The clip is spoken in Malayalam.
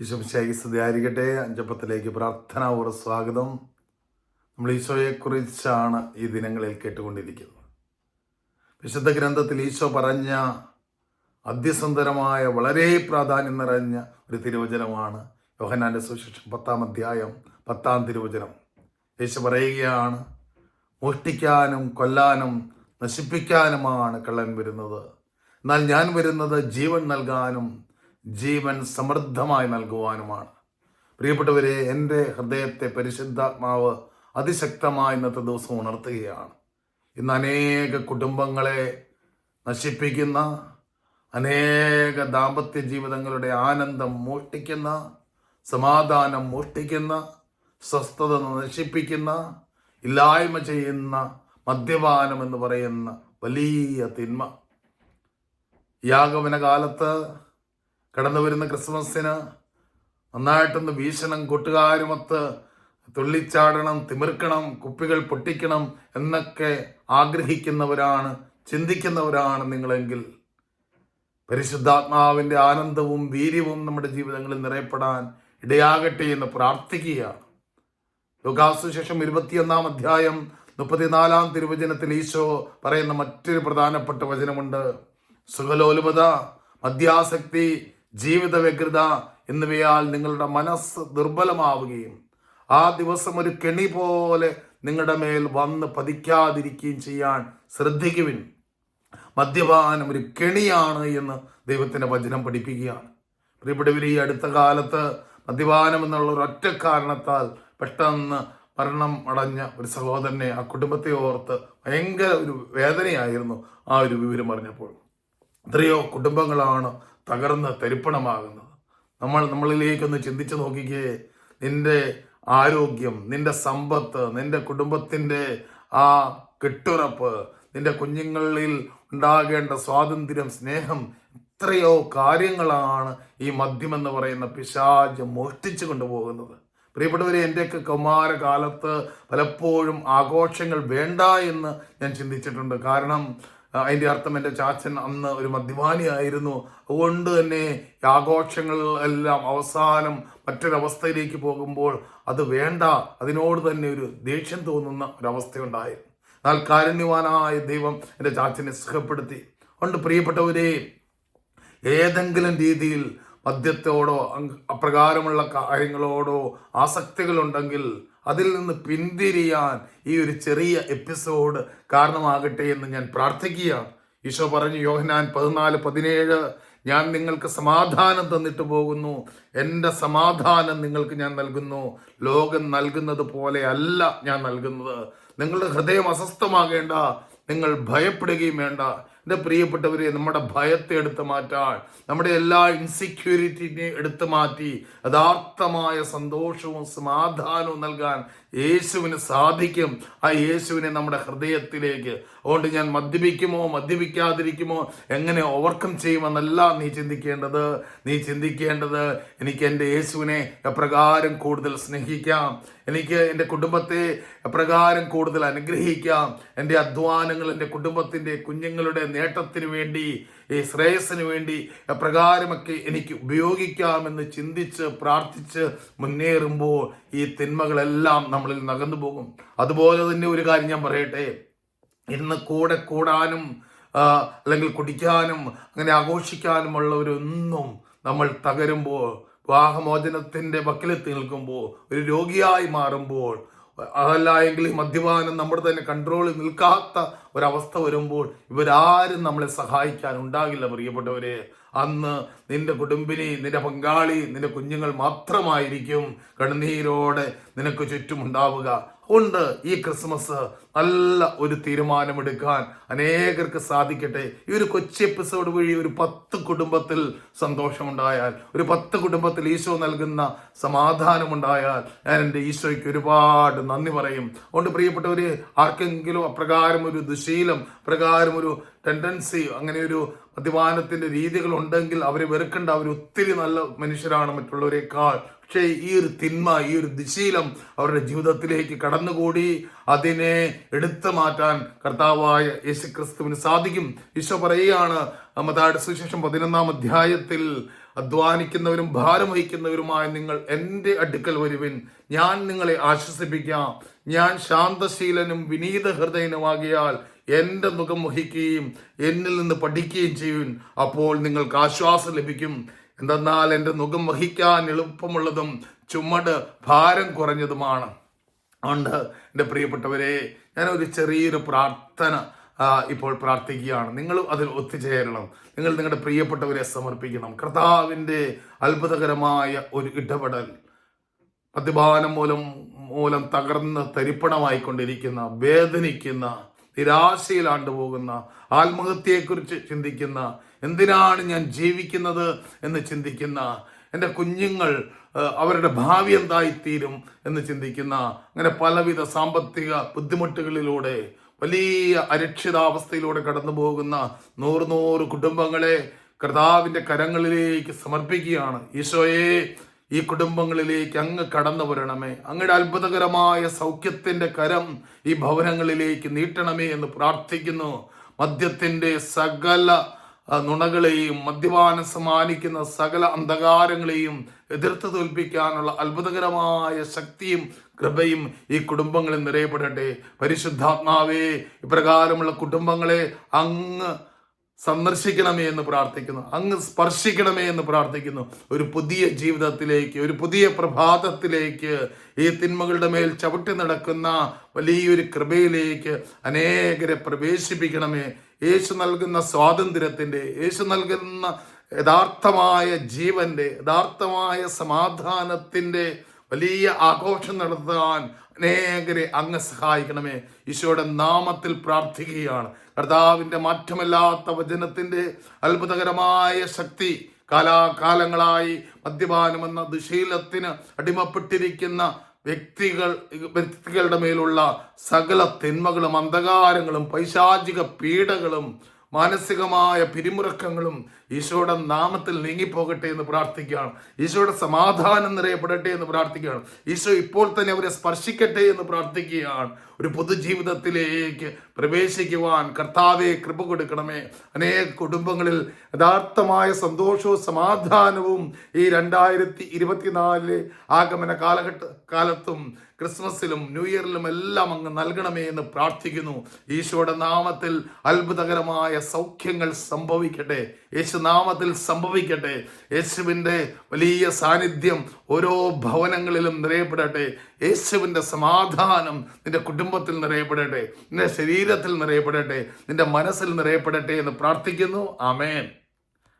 ഈശോമിശായി സ്തുതിയായിരിക്കട്ടെ. അഞ്ചപ്പത്തിലേക്ക് പ്രാർത്ഥനാപൂർവ സ്വാഗതം. നമ്മൾ ഈശോയെക്കുറിച്ചാണ് ഈ ദിനങ്ങളിൽ കേട്ടുകൊണ്ടിരിക്കുന്നത്. വിശുദ്ധ ഗ്രന്ഥത്തിൽ ഈശോ പറഞ്ഞ അത്യസുന്ദരമായ വളരെ പ്രാധാന്യം നിറഞ്ഞ ഒരു തിരുവചനമാണ് യോഹനാന്റെ സുശേഷം പത്താം അധ്യായം പത്താം തിരുവചനം. യേശു പറയുകയാണ് മോഷ്ടിക്കാനും കൊല്ലാനും നശിപ്പിക്കാനുമാണ് കള്ളൻ വരുന്നത്. എന്നാൽ ഞാൻ വരുന്നത് ജീവൻ നൽകാനും ജീവൻ സമൃദ്ധമായി നൽകുവാനുമാണ്. പ്രിയപ്പെട്ടവരെ എന്റെ ഹൃദയത്തെ പരിശുദ്ധാത്മാവ് അതിശക്തമായി ഇന്നത്തെ ദിവസം ഉണർത്തുകയാണ്. ഇന്ന് അനേക കുടുംബങ്ങളെ നശിപ്പിക്കുന്ന അനേക ദാമ്പത്യ ജീവിതങ്ങളുടെ ആനന്ദം മോഷ്ടിക്കുന്ന സമാധാനം മോഷ്ടിക്കുന്ന സ്വസ്ഥത നശിപ്പിക്കുന്ന ഇല്ലായ്മ ചെയ്യുന്ന മദ്യപാനം എന്ന് പറയുന്ന വലിയ തിന്മ. യാഗവന ആഗമന കാലത്ത് കടന്നു വരുന്ന ക്രിസ്മസിന് നന്നായിട്ടൊന്ന് വീശണം കൂട്ടുകാരുമൊത്ത് തുള്ളിച്ചാടണം തിമിർക്കണം കുപ്പികൾ പൊട്ടിക്കണം എന്നൊക്കെ ആഗ്രഹിക്കുന്നവരാണ് ചിന്തിക്കുന്നവരാണ് നിങ്ങളെങ്കിൽ. പരിശുദ്ധാത്മാവിന്റെ ആനന്ദവും വീര്യവും നമ്മുടെ ജീവിതങ്ങളിൽ നിറയപ്പെടാൻ ഇടയാകട്ടെ എന്ന് പ്രാർത്ഥിക്കുകയാണ്. യോഗാസുശേഷം ഇരുപത്തിയൊന്നാം അധ്യായം മുപ്പത്തിനാലാം തിരുവചനത്തിൽ ഈശോ പറയുന്ന മറ്റൊരു പ്രധാനപ്പെട്ട വചനമുണ്ട്. സുഖലോലുപത മദ്യാസക്തി ജീവിത വ്യഗ്രത എന്നിവയാൽ നിങ്ങളുടെ മനസ്സ് ദുർബലമാവുകയും ആ ദിവസം ഒരു കെണി പോലെ നിങ്ങളുടെ മേൽ വന്ന് പതിക്കാതിരിക്കുകയും ചെയ്യാൻ ശ്രദ്ധിക്കുവിൻ. മദ്യപാനം ഒരു കെണിയാണ് എന്ന് ദൈവത്തിന്റെ വചനം പഠിപ്പിക്കുകയാണ്. പ്രിയപ്പെട്ടവർ ഈ അടുത്ത കാലത്ത് മദ്യപാനം എന്നുള്ള ഒരു ഒറ്റ കാരണത്താൽ പെട്ടെന്ന് മരണം അടഞ്ഞ ഒരു സഹോദരനെ ആ കുടുംബത്തെ ഓർത്ത് ഭയങ്കര ഒരു വേദനയായിരുന്നു ആ ഒരു വിവരം അറിഞ്ഞപ്പോൾ. എത്രയോ കുടുംബങ്ങളാണ് തകർന്ന് തരിപ്പണമാകുന്നത്. നമ്മൾ നമ്മളിലേക്കൊന്ന് ചിന്തിച്ചു നോക്കിക്കേ നിന്റെ ആരോഗ്യം നിന്റെ സമ്പത്ത് നിന്റെ കുടുംബത്തിന്റെ ആ കെട്ടുറപ്പ് നിന്റെ കുഞ്ഞുങ്ങളിൽ ഉണ്ടാകേണ്ട സ്വാതന്ത്ര്യം സ്നേഹം എത്രയോ കാര്യങ്ങളാണ് ഈ മദ്യം എന്ന് പറയുന്ന പിശാജ് മോഷ്ടിച്ചു കൊണ്ടുപോകുന്നത്. പ്രിയപ്പെട്ടവരെ എന്റെയൊക്കെ കൗമാരകാലത്ത് പലപ്പോഴും ആഘോഷങ്ങൾ വേണ്ട എന്ന് ഞാൻ ചിന്തിച്ചിട്ടുണ്ട്. കാരണം ആ, അതിന്റെ അർത്ഥം എന്റെ ചാച്ചൻ അന്ന് ഒരു മദ്യപാനിയായിരുന്നു. അതുകൊണ്ട് തന്നെ എല്ലാം അവസാനം മറ്റൊരവസ്ഥയിലേക്ക് പോകുമ്പോൾ അത് വേണ്ട അതിനോട് തന്നെ ഒരു ദേഷ്യം തോന്നുന്ന ഒരവസ്ഥയുണ്ടായിരുന്നു. എന്നാൽ കാരുണ്യവാനായ ദൈവം എന്റെ ചാച്ചനെ സുഖപ്പെടുത്തി. അതുകൊണ്ട് പ്രിയപ്പെട്ടവരെ ഏതെങ്കിലും രീതിയിൽ മദ്യത്തോടോ അപ്രകാരമുള്ള കാര്യങ്ങളോടോ ആസക്തികളുണ്ടെങ്കിൽ അതിൽ നിന്ന് പിന്തിരിയാൻ ഈ ഒരു ചെറിയ എപ്പിസോഡ് കാരണമാകട്ടെ എന്ന് ഞാൻ പ്രാർത്ഥിക്കുകയാണ്. ഈശോ പറഞ്ഞു യോഹനാൻ പതിനാല് പതിനേഴ് ഞാൻ നിങ്ങൾക്ക് സമാധാനം തന്നിട്ട് പോകുന്നു. എന്റെ സമാധാനം നിങ്ങൾക്ക് ഞാൻ നൽകുന്നു. ലോകം നൽകുന്നത് പോലെ അല്ല ഞാൻ നൽകുന്നത്. നിങ്ങളുടെ ഹൃദയം അസ്വസ്ഥമാകേണ്ട നിങ്ങൾ ഭയപ്പെടുകയും വേണ്ട. എന്റെ പ്രിയപ്പെട്ടവരെ നമ്മുടെ ഭയത്തെ എടുത്തു മാറ്റാൻ നമ്മുടെ എല്ലാ ഇൻസെക്യൂരിറ്റിനെ എടുത്തു മാറ്റി യഥാർത്ഥമായ സന്തോഷവും സമാധാനവും നൽകാൻ യേശുവിന് സാധിക്കും. ആ യേശുവിനെ നമ്മുടെ ഹൃദയത്തിലേക്ക് അതുകൊണ്ട് ഞാൻ മദ്യപിക്കുമോ മദ്യപിക്കാതിരിക്കുമോ എങ്ങനെ ഓവർകം ചെയ്യുമെന്നല്ല നീ ചിന്തിക്കേണ്ടത്. നീ ചിന്തിക്കേണ്ടത് എനിക്ക് എന്റെ യേശുവിനെ എപ്രകാരം കൂടുതൽ സ്നേഹിക്കാം. എനിക്ക് എന്റെ കുടുംബത്തെ എപ്രകാരം കൂടുതൽ അനുഗ്രഹിക്കാം. എന്റെ അധ്വാനങ്ങൾ എന്റെ കുടുംബത്തിന്റെ കുഞ്ഞുങ്ങളുടെ നേട്ടത്തിന് വേണ്ടി ഈ ശ്രേയസ്സിന് വേണ്ടി എപ്രകാരമൊക്കെ എനിക്ക് ഉപയോഗിക്കാമെന്ന് ചിന്തിച്ച് പ്രാർത്ഥിച്ച് മുന്നേറുമ്പോൾ ഈ തിന്മകളെല്ലാം നമ്മളിൽ നകന്നു പോകും. അതുപോലെ തന്നെ ഒരു കാര്യം ഞാൻ പറയട്ടെ. ഇന്ന് കൂടെ കൂടാനും അല്ലെങ്കിൽ കുടിക്കാനും അങ്ങനെ ആഘോഷിക്കാനുമുള്ളവരൊന്നും നമ്മൾ തകരുമ്പോൾ വിവാഹമോചനത്തിന്റെ വക്കിലെത്തി നിൽക്കുമ്പോൾ ഒരു രോഗിയായി മാറുമ്പോൾ അതല്ല എങ്കിൽ മദ്യപാനം നമ്മുടെ തന്നെ കൺട്രോളിൽ നിൽക്കാത്ത ഒരവസ്ഥ വരുമ്പോൾ ഇവരാരും നമ്മളെ സഹായിക്കാൻ ഉണ്ടാകില്ല പ്രിയപ്പെട്ടവരെ. അന്ന് നിന്റെ കുടുംബിനി നിന്റെ പങ്കാളി നിന്റെ കുഞ്ഞുങ്ങൾ മാത്രമായിരിക്കും കണ്ണുനീരോടെ നിനക്ക് ചുറ്റും ഉണ്ടാവുക ഉണ്ട് ഈ ക്രിസ്മസ്. നല്ല ഒരു തീരുമാനമെടുക്കാൻ അനേകർക്ക് സാധിക്കട്ടെ. ഈ ഒരു കൊച്ചി എപ്പിസോഡ് വഴി ഒരു പത്ത് കുടുംബത്തിൽ സന്തോഷമുണ്ടായാൽ ഒരു പത്ത് കുടുംബത്തിൽ ഈശോ നൽകുന്ന സമാധാനമുണ്ടായാൽ ഞാൻ എന്റെ ഈശോയ്ക്ക് ഒരുപാട് നന്ദി പറയും. അതുകൊണ്ട് പ്രിയപ്പെട്ടവർ ആർക്കെങ്കിലും അപ്രകാരം ഒരു ദുശീലം പ്രകാരം ഒരു ടെൻഡൻസി അങ്ങനെ ഒരു മദ്യപാനത്തിന്റെ രീതികളുണ്ടെങ്കിൽ അവരെ വെറുക്കേണ്ട. അവർ ഒത്തിരി നല്ല മനുഷ്യരാണ് മറ്റുള്ളവരെക്കാൾ പക്ഷേ ഈ ഒരു തിന്മ ഈ ഒരു ദുശീലം അവരുടെ ജീവിതത്തിലേക്ക് കടന്നുകൂടി അതിനെ എടുത്തു മാറ്റാൻ കർത്താവായ യേശു ക്രിസ്തുവിന് സാധിക്കും. ഈശോ പറയുകയാണ് മതാട് സുശേഷം പതിനൊന്നാം അധ്യായത്തിൽ അധ്വാനിക്കുന്നവരും ഭാരം വഹിക്കുന്നവരുമായ നിങ്ങൾ എന്റെ അടുക്കൽ വരുവിൻ. ഞാൻ നിങ്ങളെ ആശ്വസിപ്പിക്കാം. ഞാൻ ശാന്തശീലനും വിനീത ഹൃദയനുമാകിയാൽ എന്റെ മുഖം വഹിക്കുകയും എന്നിൽ നിന്ന് പഠിക്കുകയും ചെയ്യും അപ്പോൾ നിങ്ങൾക്ക് ആശ്വാസം ലഭിക്കും. എന്തെന്നാൽ എന്റെ മുഖം വഹിക്കാൻ എളുപ്പമുള്ളതും ചുമട് ഭാരം കുറഞ്ഞതുമാണ്. അതുകൊണ്ട് എന്റെ പ്രിയപ്പെട്ടവരെ ഞാനൊരു ചെറിയൊരു പ്രാർത്ഥന ഇപ്പോൾ പ്രാർത്ഥിക്കുകയാണ്. നിങ്ങൾ അതിൽ ഒത്തുചേരണം. നിങ്ങൾ നിങ്ങളുടെ പ്രിയപ്പെട്ടവരെ സമർപ്പിക്കണം. കർത്താവിന്റെ അത്ഭുതകരമായ ഒരു ഇടപെടൽ മദ്യപാനം മൂലം മൂലം തകർന്ന് തരിപ്പണമായിക്കൊണ്ടിരിക്കുന്ന വേദനിക്കുന്ന നിരാശയിലാണ്ട് പോകുന്ന ആത്മഹത്യയെക്കുറിച്ച് ചിന്തിക്കുന്ന എന്തിനാണ് ഞാൻ ജീവിക്കുന്നത് എന്ന് ചിന്തിക്കുന്ന എന്റെ കുഞ്ഞുങ്ങൾ അവരുടെ ഭാവി എന്തായിത്തീരും എന്ന് ചിന്തിക്കുന്ന അങ്ങനെ പലവിധ സാമ്പത്തിക ബുദ്ധിമുട്ടുകളിലൂടെ വലിയ അരക്ഷിതാവസ്ഥയിലൂടെ കടന്നു പോകുന്ന നൂറ് നൂറ് കുടുംബങ്ങളെ കർത്താവിന്റെ കരങ്ങളിലേക്ക് സമർപ്പിക്കുകയാണ്. ഈശോയെ ഈ കുടുംബങ്ങളിലേക്ക് അങ്ങ് കടന്നു വരണമേ. അങ്ങയുടെ അത്ഭുതകരമായ സൗഖ്യത്തിന്റെ കരം ഈ ഭവനങ്ങളിലേക്ക് നീട്ടണമേ എന്ന് പ്രാർത്ഥിക്കുന്നു. മദ്യത്തിന്റെ സകല നുണകളെയും മദ്യപാനം സമ്മാനിക്കുന്ന സകല അന്ധകാരങ്ങളെയും എതിർത്ത് തോൽപ്പിക്കാനുള്ള അത്ഭുതകരമായ ശക്തിയും കൃപയും ഈ കുടുംബങ്ങളിൽ നിറയപ്പെടട്ടെ. പരിശുദ്ധാത്മാവേ ഇപ്രകാരമുള്ള കുടുംബങ്ങളെ അങ്ങ് സന്ദർശിക്കണമേ എന്ന് പ്രാർത്ഥിക്കുന്നു. അങ്ങ് സ്പർശിക്കണമേ എന്ന് പ്രാർത്ഥിക്കുന്നു. ഒരു പുതിയ ജീവിതത്തിലേക്ക് ഒരു പുതിയ പ്രഭാതത്തിലേക്ക് ഈ തിന്മകളുടെ മേൽ ചവിട്ടി നടക്കുന്ന വലിയൊരു കൃപയിലേക്ക് അനേകരെ പ്രവേശിപ്പിക്കണമേ യേശു നൽകുന്ന സ്വാതന്ത്ര്യത്തിന്റെ യേശു നൽകുന്ന യഥാർത്ഥമായ ജീവന്റെ യഥാർത്ഥമായ സമാധാനത്തിന്റെ വലിയ ആഘോഷം നടത്താൻ അനേകരെ അങ്ങ് സഹായിക്കണമേ. ഈശോയുടെ നാമത്തിൽ പ്രാർത്ഥിക്കുകയാണ്. കർത്താവിന്റെ മാറ്റമില്ലാത്ത വചനത്തിന്റെ അത്ഭുതകരമായ ശക്തി കാലാകാലങ്ങളായി മദ്യപാനം എന്ന ദുശീലത്തിന് അടിമപ്പെട്ടിരിക്കുന്ന വ്യക്തികൾ വ്യക്തികളുടെ മേലുള്ള സകല തിന്മകളും അന്ധകാരങ്ങളും പൈശാചിക പീഡകളും മാനസികമായ പിരിമുറക്കങ്ങളും ഈശോയുടെ നാമത്തിൽ നീങ്ങിപ്പോകട്ടെ എന്ന് പ്രാർത്ഥിക്കുകയാണ്. ഈശോയുടെ സമാധാനം നിറയപ്പെടട്ടെ എന്ന് പ്രാർത്ഥിക്കുകയാണ്. ഈശോ ഇപ്പോൾ തന്നെ അവരെ സ്പർശിക്കട്ടെ എന്ന് പ്രാർത്ഥിക്കുകയാണ്. ഒരു പൊതുജീവിതത്തിലേക്ക് പ്രവേശിക്കുവാൻ കർത്താവെ കൃപ കൊടുക്കണമേ. അനേക കുടുംബങ്ങളിൽ യഥാർത്ഥമായ സന്തോഷവും സമാധാനവും ഈ രണ്ടായിരത്തി ഇരുപത്തിനാലിലെ ആഗമന കാലഘട്ട കാലത്തും ക്രിസ്മസിലും ന്യൂ ഇയറിലും എല്ലാം അങ്ങ് നൽകണമേ എന്ന് പ്രാർത്ഥിക്കുന്നു. ഈശോയുടെ നാമത്തിൽ അത്ഭുതകരമായ സൗഖ്യങ്ങൾ സംഭവിക്കട്ടെ. യേശു നാമത്തിൽ സംഭവിക്കട്ടെ. യേശുവിന്റെ വലിയ സാന്നിധ്യം ഓരോ ഭവനങ്ങളിലും നിറയപ്പെടട്ടെ. യേശുവിന്റെ സമാധാനം നിന്റെ കുടുംബത്തിൽ നിറയപ്പെടട്ടെ. നിന്റെ ശരീരത്തിൽ നിറയപ്പെടട്ടെ. നിന്റെ മനസ്സിൽ നിറയപ്പെടട്ടെ എന്ന് പ്രാർത്ഥിക്കുന്നു. ആമേൻ.